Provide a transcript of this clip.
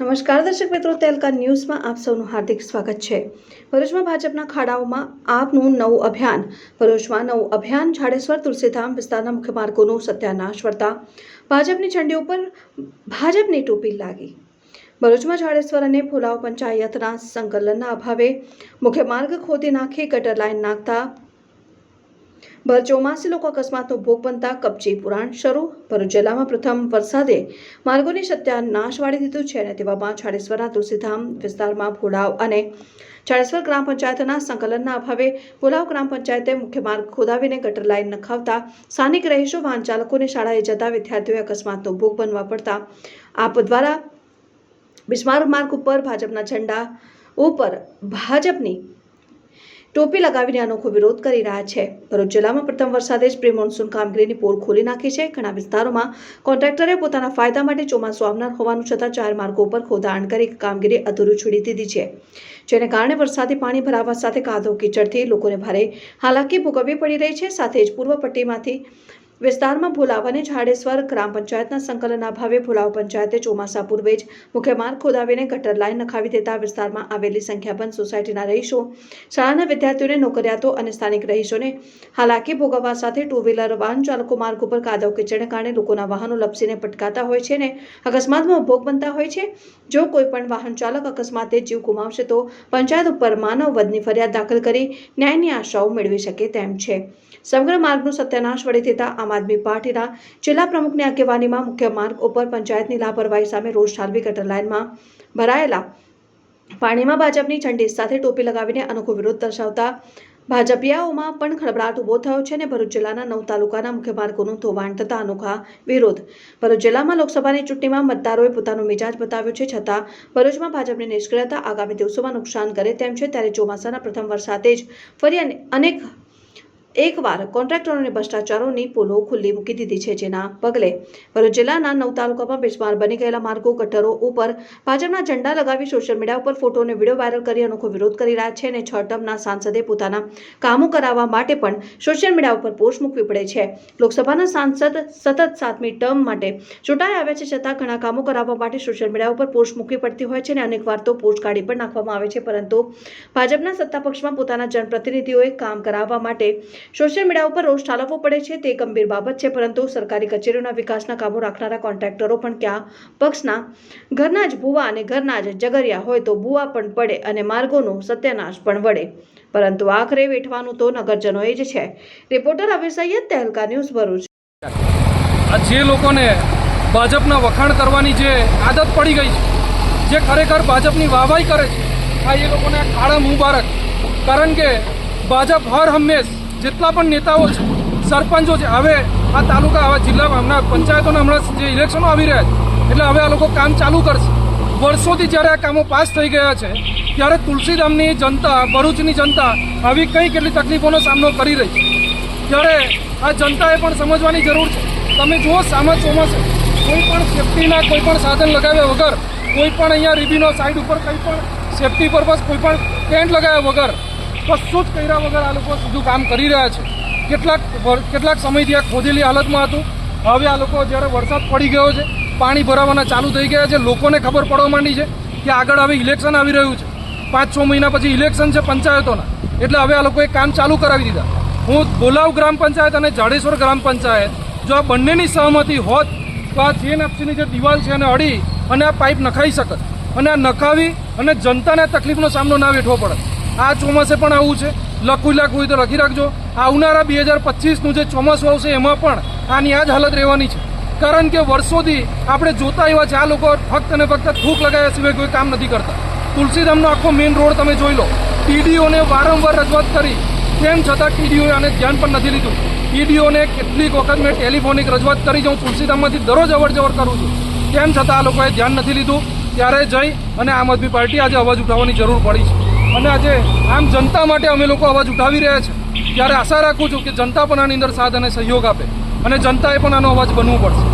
નમસ્કાર, દર્શક મિત્રો, તેલકા ન્યૂઝમાં આપ સૌનું હાર્દિક સ્વાગત છે. ભરૂચમાં ભાજપના ખાડાઓમાં આપનું નવું અભિયાન. ભરૂચમાં નવું અભિયાન જાડેશ્વર, તુલસીધામ વિસ્તારના મુખ્ય માર્ગોનું સત્યાનાશ વર્તા ભાજપની ઝંડી ઉપર ભાજપની ટોપી લાગી. ભરૂચમાં જાડેશ્વર અને ફુલાવ પંચાયતના સંકલનના અભાવે મુખ્ય માર્ગ ખોદી નાખી ગટર લાઇન નાખતા ભર ચોમાસી લોકો અકસ્માતનો ભોગ બનતા કપચી પુરાણ શરૂ. ભરૂચ જિલ્લામાં પ્રથમ વરસાદે માર્ગોની સત્યાનાશ વાળી દીધું છે અને તેવામાં છાડેશ્વરના તુલસીધામ વિસ્તારમાં ભોડાવ અને છાડેશ્વર ગ્રામ પંચાયતના સંકલનના અભાવે ભોલાવ ગ્રામ પંચાયતે મુખ્ય માર્ગ ખોદાવીને ગટર લાઇન નખાવતા સ્થાનિક રહીશો, વાહન ચાલકોને શાળાએ જતા વિદ્યાર્થીઓએ અકસ્માતનો ભોગ બનવા પડતા આપ દ્વારા બિસ્માર માર્ગ ઉપર ભાજપના ઝંડા ઉપર ભાજપની ટોપી લગાવીને અનોખો વિરોધ કરી રહ્યા છે. ભરૂચ જિલ્લામાં પ્રથમ વરસાદે જ પ્રી મોન્સૂન કામગીરીની પોલ ખોલી નાખી છે. ઘણા વિસ્તારોમાં કોન્ટ્રાક્ટરે પોતાના ફાયદા માટે ચોમાસું આવનાર હોવાનું છતાં ચાર માર્ગો ઉપર ખોદાણ કરી કામગીરી અધૂરી છોડી દીધી છે. જેને કારણે વરસાદી પાણી ભરાવા સાથે કાદવ કીચડથી લોકોને ભારે હાલાકી ભોગવવી પડી રહી છે. સાથે જ પૂર્વ પટ્ટીમાંથી વિસ્તારમાં ભુલાવ અને ઝાડેશ્વર ગ્રામ પંચાયતના સંકલનના ભાવે ભુલાવ પંચાયતે ચોમાસા પૂર્વે જ મુખ્ય માર્ગ ખોદાવીને ગટર લાઇન નખાવી દેતા વિસ્તારમાં આવેલી સંખ્યાબંધ સોસાયટીના રહીશો, શાળાના વિદ્યાર્થીઓને નોકરિયાતો અને સ્થાનિક રહીશોને હાલાકી ભોગવવા સાથે ટુ વ્હીલર વાહન ચાલકો માર્ગ ઉપર કાદવ કિચડને કારણે લોકોના વાહનો લપસીને પટકાતા હોય છે ને અકસ્માતમાં ભોગ બનતા હોય છે. જો કોઈ પણ વાહન ચાલક અકસ્માતે જીવ ગુમાવશે તો પંચાયત ઉપર માનવ વધની ફરિયાદ દાખલ કરી ન્યાયની આશાઓ મેળવી શકે તેમ છે. સમગ્ર માર્ગનું સત્યાનાશ વળી થતા આમ આદમી પાર્ટીના જિલ્લા પ્રમુખની આગેવાનીમાં મુખ્ય માર્ગ ઉપર પંચાયતની લાપરવાહી સામે રોષ ઠાલવી ગટર લાઇનમાં ભરાયેલા પાણીમાં ભાજપની ઝંડી સાથે ટોપી લગાવીને અનોખો વિરોધ દર્શાવતા ભાજપિયાઓમાં પણ ખળભળાટ ઊભો થયો છે અને ભરૂચ જિલ્લાના નવ તાલુકાના મુખ્ય માર્ગોનું ધોવાણ થતા અનોખા વિરોધ. ભરૂચ જિલ્લામાં લોકસભાની ચૂંટણીમાં મતદારોએ પોતાનો મિજાજ બતાવ્યો છે છતાં ભરૂચમાં ભાજપની નિષ્ક્રિયતા આગામી દિવસોમાં નુકસાન કરે તેમ છે, ત્યારે ચોમાસાના પ્રથમ વરસાદે જ ફરી અને- અનેક એકવાર કોન્ટ્રાક્ટરોને ભ્રષ્ટાચારોની પોલો ખુલ્લી મૂકી દીધી છે જેના પગલે ભરૂચ જિલ્લાના નવ તાલુકામાં બિસ્માર બની ગયેલા માર્ગો, ગટરો ઉપર ભાજપના ઝંડા લગાવી સોશિયલ મીડિયા ઉપર ફોટો અને વીડિયો વાયરલ કરી અનોખો વિરોધ કરી રહ્યા છે અને છ ટર્મના સાંસદે પોતાના કામો કરાવવા માટે પણ સોશિયલ મીડિયા ઉપર પોસ્ટ મૂકવી પડે છે. લોકસભાના સાંસદ સતત સાતમી ટર્મ માટે ચૂંટાઈ આવ્યા છે છતાં ઘણા કામો કરાવવા માટે સોશિયલ મીડિયા ઉપર પોસ્ટ મૂકવી પડતી હોય છે અને અનેક વાર તો પોસ્ટ કાઢી પણ નાખવામાં આવે છે પરંતુ ભાજપના સત્તા પક્ષમાં પોતાના જનપ્રતિનિધિઓએ કામ કરાવવા માટે સોશિયલ મીડિયા ઉપર રોષ ઠાલવવો પડે છે તે ગંભીર બાબત છે, પરંતુ સરકારી કચેરીઓના વિકાસના કામો રાખનારા કોન્ટ્રાક્ટરો પણ ક્યાં પક્ષના ઘરના જ ભૂવા અને ઘરના જ જગરિયા હોય તો ભૂવા પણ પડે અને માર્ગોનો સત્યાનાશ પણ વળે. પરંતુ આખરે વેઠવાનું તો નગરજનોએ જ છે. Reporter Abhir Saiyed, Tehelka news Bharuch. જે લોકોને ભાજપના વખાણ કરવાની જે આદત પડી ગઈ છે, જે ખરેખર ભાજપની વાહવાઈ કરે છે, આ એ લોકોને ખાડા મુબારક. કારણ કે ભાજપ હર હંમેશ જેટલા પણ નેતાઓ છે, સરપંચો છે હવે આ તાલુકા, આવા જિલ્લામાં હમણાં પંચાયતોના હમણાં જે ઇલેક્શનો આવી રહ્યા છે, એટલે હવે આ લોકો કામ ચાલુ કરશે. વર્ષોથી જ્યારે આ કામો પાસ થઈ ગયા છે, ત્યારે તુલસીધામની જનતા, ભરૂચની જનતા આવી કઈ કેટલી તકલીફોનો સામનો કરી રહી છે. ત્યારે આ જનતાએ પણ સમજવાની જરૂર છે, તમે જુઓ સામા ચોમાસે, કોઈ પણ સેફટીના કોઈ પણ સાધન લગાવ્યા વગર, કોઈ પણ અહીંયા રીબીનો સાઈડ ઉપર કંઈ પણ સેફટી પર્પઝ, કોઈ પણ ટેન્ટ લગાવ્યા વગર કશું જ કર્યા વગર આ લોકો સીધું કામ કરી રહ્યા છે. કેટલાક કેટલાક સમયથી આ ખોદેલી હાલતમાં હતું. હવે આ લોકો જ્યારે વરસાદ પડી ગયો છે, પાણી ભરાવાના ચાલુ થઈ ગયા છે, લોકોને ખબર પડવા માંડી છે કે આગળ હવે ઇલેક્શન આવી રહ્યું છે. પાંચ છ મહિના પછી ઇલેક્શન છે પંચાયતોના. એટલે હવે આ લોકોએ કામ ચાલુ કરાવી દીધા. હું બોલાવ ગ્રામ પંચાયત અને જાડેશ્વર ગ્રામ પંચાયત, જો આ બંનેની સહમતિ હોત, તો આ જીએનએફસીની જે દિવાલ છે એને અડી અને આ પાઇપ નખાઈ શકત. અને આ નખાવી અને જનતાને તકલીફનો સામનો ના વેઠવો પડે. આ ચોમાસે પણ આવું છે. લખવું હોય તો લખી રાખજો. આવનારા બે હજાર પચીસનું જે ચોમાસું આવશે એમાં પણ આની આ જ હાલત રહેવાની છે. કારણ કે વર્ષોથી આપણે જોતા એવા છે, આ લોકો ફક્ત અને ફક્ત થૂક લગાવ્યા સિવાય કોઈ કામ નથી કરતા. તુલસીધામનો આખો મેઇન રોડ તમે જોઈ લો. ટીડીઓને વારંવાર રજૂઆત કરી. તેમ છતાં ટીડીઓએ આને ધ્યાન પણ નથી લીધું. ટીડીઓને કેટલીક વખત મેં ટેલિફોનિક રજૂઆત કરી છે, હું તુલસીધામમાંથી દરરોજ અવર જવર કરું છું. તેમ છતાં આ લોકોએ ધ્યાન નથી લીધું. ત્યારે જઈ અને આમ આદમી પાર્ટી આજે અવાજ ઉઠાવવાની જરૂર પડી છે. અને આજે આમ જનતા માટે અમે લોકો અવાજ ઉઠાવી રહ્યા છે. ત્યારે આશા રાખું છું કે જનતા પણ આની અંદર સાથ અને સહયોગ આપે અને જનતાએ પણ આનો અવાજ બનવું પડશે.